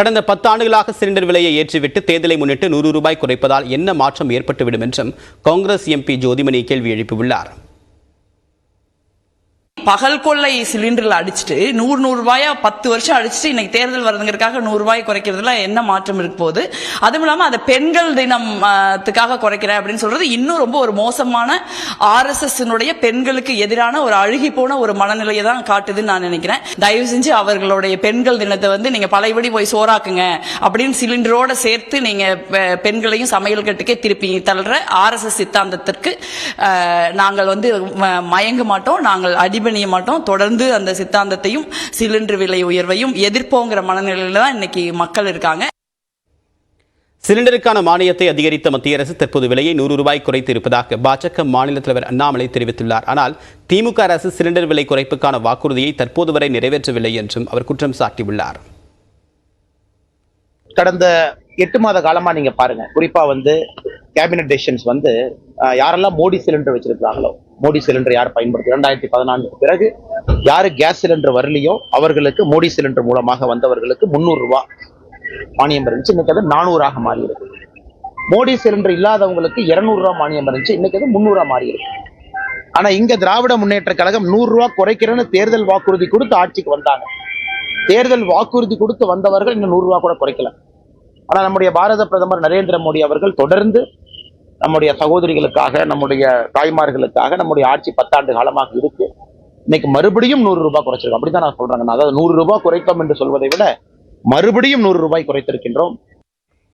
கடந்த பத்து ஆண்டுகளாக சிலிண்டர் விலையை ஏற்றிவிட்டு தேர்தலை முன்னிட்டு நூறு ரூபாய் குறைப்பதால் என்ன மாற்றம் ஏற்பட்டுவிடும் என்றும் காங்கிரஸ் எம்பி ஜோதிமணி கேள்வி எழுப்பியுள்ளார். பகல் கொள்ளை சிலிண்டர்ல அடிச்சுட்டு நூறு நூறு ரூபாயா பத்து வருஷம் அடிச்சுட்டு இன்னைக்கு தேர்தல் வருதுங்கிறதுக்காக நூறு ரூபாய் குறைக்கிறதுல என்ன மாற்றம் இருக்க போகுது? அதுவும் இல்லாம அதை பெண்கள் தினத்துக்காக குறைக்கிறேன் அப்படின்னு சொல்றது இன்னும் ரொம்ப ஒரு மோசமான ஆர்எஸ்எஸ் பெண்களுக்கு எதிரான ஒரு அழுகி போன ஒரு மனநிலையை தான் காட்டுதுன்னு நான் நினைக்கிறேன். தயவு செஞ்சு அவர்களுடைய பெண்கள் தினத்தை வந்து நீங்க பழையபடி போய் சோறாக்குங்க அப்படின்னு சிலிண்டரோட சேர்த்து நீங்க பெண்களையும் சமையல் கட்டுக்கே திருப்பி தள்ளுற ஆர்எஸ்எஸ் சித்தாந்தத்திற்கு நாங்கள் வந்து ம- மயங்க மாட்டோம். நாங்கள் அடிபணிய மாட்டோம் தொடர்ந்து அந்த சித்தாந்தத்தையும் சிலிண்டர் விலை உயர்வையும் எதிர்ப்போங்கிற மனநிலையில தான் இன்னைக்கு மக்கள் இருக்காங்க. சிலிண்டருக்கான மானியத்தை அதிகரித்த மத்திய அரசு தற்போது விலையை நூறு ரூபாய் குறைத்து இருப்பதாக பாஜக மாநில தலைவர் அண்ணாமலை தெரிவித்துள்ளார். ஆனால் திமுக அரசு சிலிண்டர் விலை குறைப்புக்கான வாக்குறுதியை தற்போது வரை நிறைவேற்றவில்லை என்றும் அவர் குற்றம் சாட்டியுள்ளார். கடந்த எட்டு மாத காலமா நீங்க பாருங்க. குறிப்பா வந்து கேபினட் டெசிஷன்ஸ் வந்து யாரெல்லாம் மோடி சிலிண்டர் வச்சிருக்காங்களோ மோடி சிலிண்டர் யார் பயன்படுத்தி இரண்டாயிரத்தி பதினான்கு பிறகு யாரு கேஸ் சிலிண்டர் வரலையோ அவர்களுக்கு மோடி சிலிண்டர் மூலமாக வந்தவர்களுக்கு முந்நூறு ரூபாய் மானியம் இருந்துச்சு. இன்னைக்கு அது நானூறாக மாறி இருக்கு மோடி சிலிண்டர் இல்லாதவங்களுக்கு இருநூறு ரூபாய் மானியம் இருந்துச்சு. இன்னைக்கு அது முந்நூறா மாறி இருக்கு ஆனா இங்க திராவிட முன்னேற்ற கழகம் நூறு ரூபாய் குறைக்கிறேன்னு தேர்தல் வாக்குறுதி கொடுத்து ஆட்சிக்கு வந்தாங்க. தேர்தல் வாக்குறுதி கொடுத்து வந்தவர்கள் இன்னும் நூறு ரூபாய் கூட குறைக்கல. ஆனா நம்முடைய பாரத பிரதமர் நரேந்திர மோடி அவர்கள் தொடர்ந்து நம்முடைய சகோதரிகளுக்காக நம்முடைய தாய்மார்களுக்காக நம்முடைய ஆட்சி பத்தாண்டு காலமாக இருக்கு. இன்னைக்கு மறுபடியும் நூறு ரூபாய் குறைச்சிருக்கோம். அப்படிதான் நான் சொல்றேன். அதாவது நூறு ரூபாய் குறைத்தோம் என்று சொல்வதை விட மறுபடியும் நூறு ரூபாய் குறைத்திருக்கின்றோம்.